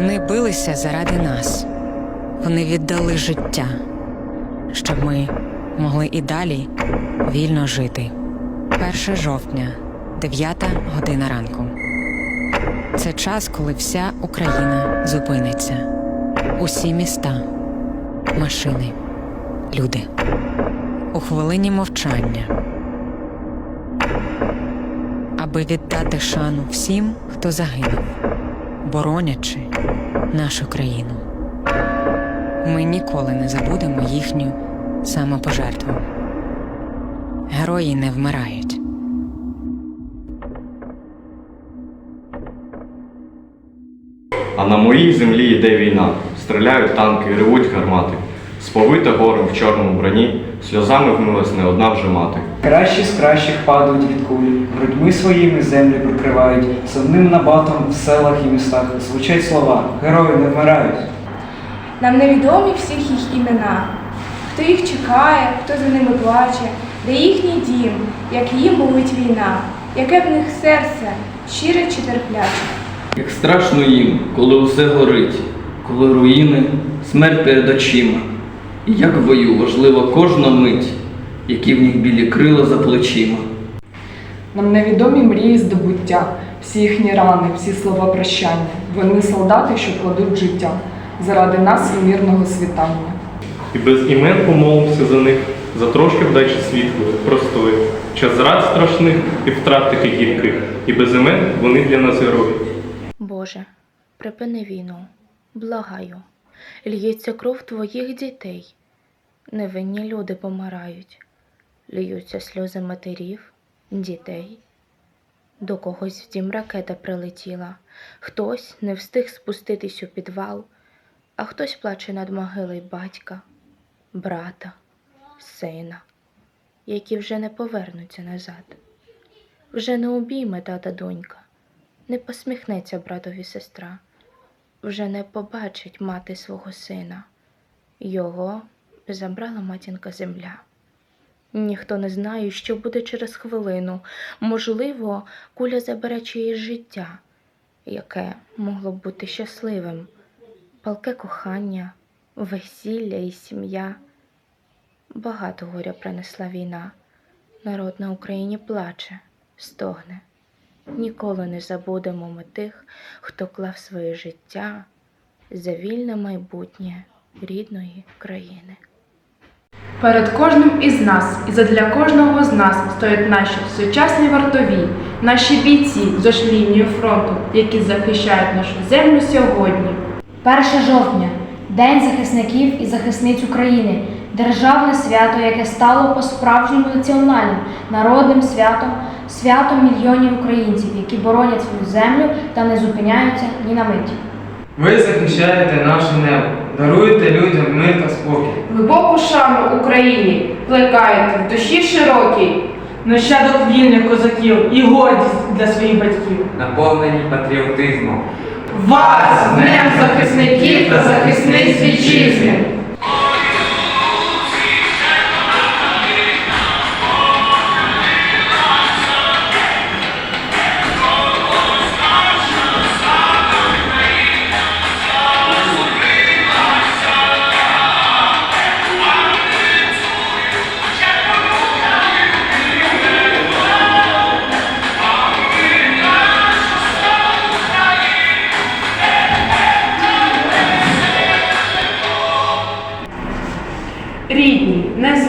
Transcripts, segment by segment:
Вони билися заради нас. Вони віддали життя, щоб ми могли і далі вільно жити. 1 жовтня, 9 година ранку. Це час, коли вся Україна зупиниться. Усі міста, машини, люди. У хвилині мовчання. Аби віддати шану всім, хто загинув, боронячи нашу країну. Ми ніколи не забудемо їхню самопожертву. Герої не вмирають. А на моїй землі йде війна. Стріляють танки, ревуть гармати. Сповита горем в чорному броні, сльозами вмилась не одна вже мати. Кращі з кращих падають від кулі, грудьми своїми землі прикривають, сумним набатом в селах і містах звучать слова Герої не вмирають. Нам невідомі всіх їх імена. Хто їх чекає, хто за ними плаче, де їхній дім, як їм болить війна, яке в них серце, щире чи терпляче. Як страшно їм, коли усе горить, коли руїни, смерть перед очима. І як в бою важлива кожна мить, які в них білі крила за плечима. Нам невідомі мрії здобуття, всі їхні рани, всі слова прощання. Вони солдати, що кладуть життя заради нас і мирного світання. І без імен помолимося за них, за трошки вдачі світлої, простої, час зрад страшних і втрат таких гірких, і без імен вони для нас герої. Боже, припини війну, благаю, лється кров твоїх дітей. Невинні люди помирають, льються сльози матерів, дітей. До когось в дім ракета прилетіла, хтось не встиг спуститись у підвал, а хтось плаче над могилою батька, брата, сина, які вже не повернуться назад. Вже не обійме тата донька, не посміхнеться братові сестра, вже не побачить мати свого сина. Його забрала матінка земля. Ніхто не знає, що буде через хвилину. Можливо, куля забере чиєсь життя, яке могло б бути щасливим, палке кохання, весілля і сім'я. Багато горя принесла війна. Народ на Україні плаче, стогне. Ніколи не забудемо ми тих, хто клав своє життя за вільне майбутнє рідної країни. Перед кожним із нас і задля кожного з нас стоять наші сучасні вартові, наші бійці з лінію фронту, які захищають нашу землю сьогодні. 1 жовтня День захисників і захисниць України, державне свято, яке стало по-справжньому національним, народним святом, святом мільйонів українців, які боронять свою землю та не зупиняються ні на мить. Ви захищаєте наше небо, даруєте людям мир та спокій. Глибоку шану Україні плекаєте в душі широкій. Нащадок вільних козаків і гордість для своїх батьків. Наповнені патріотизмом. Вас Днем захисників та захисниць вітчизни!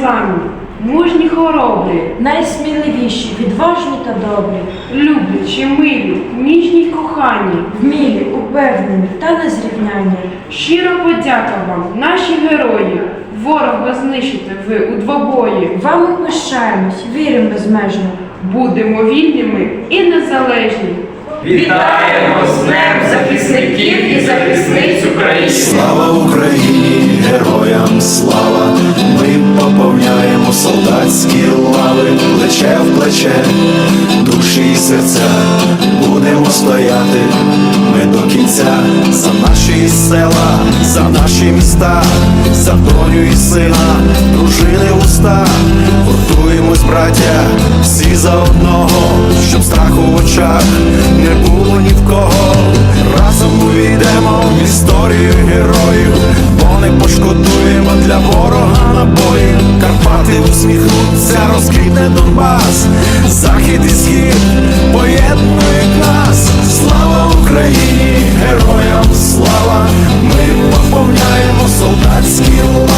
Рідні, мужні хоробрі, Найсміливіші, відважні та добрі, люблячі, милі, ніжні й кохані. вмілі, упевнені та незрівняні. Щиро подяка вам, наші герої. Ворога знищите ви у двобої. Вами пишаємось, віримо безмежно. Будемо вільними і незалежні. Вітаємо з Днем захисників і захисниць України! Слава Україні, героям слава! Ми поповняємо солдатські лави, плече в плече, душі і серця, будемо стояти ми до кінця за наші села, за наші міста, за і сина, дружини уста, гуртуємось, браття, всі за одного, щоб страху в очах не було ні в кого. Разом увійдемо в історію героїв, бо не пошкодуємо для ворога набоїв. Карпати усміхнуться, розквітне Донбас, захід і схід поєднують нас. Україні, героям слава! Ми поповняємо солдатські лави,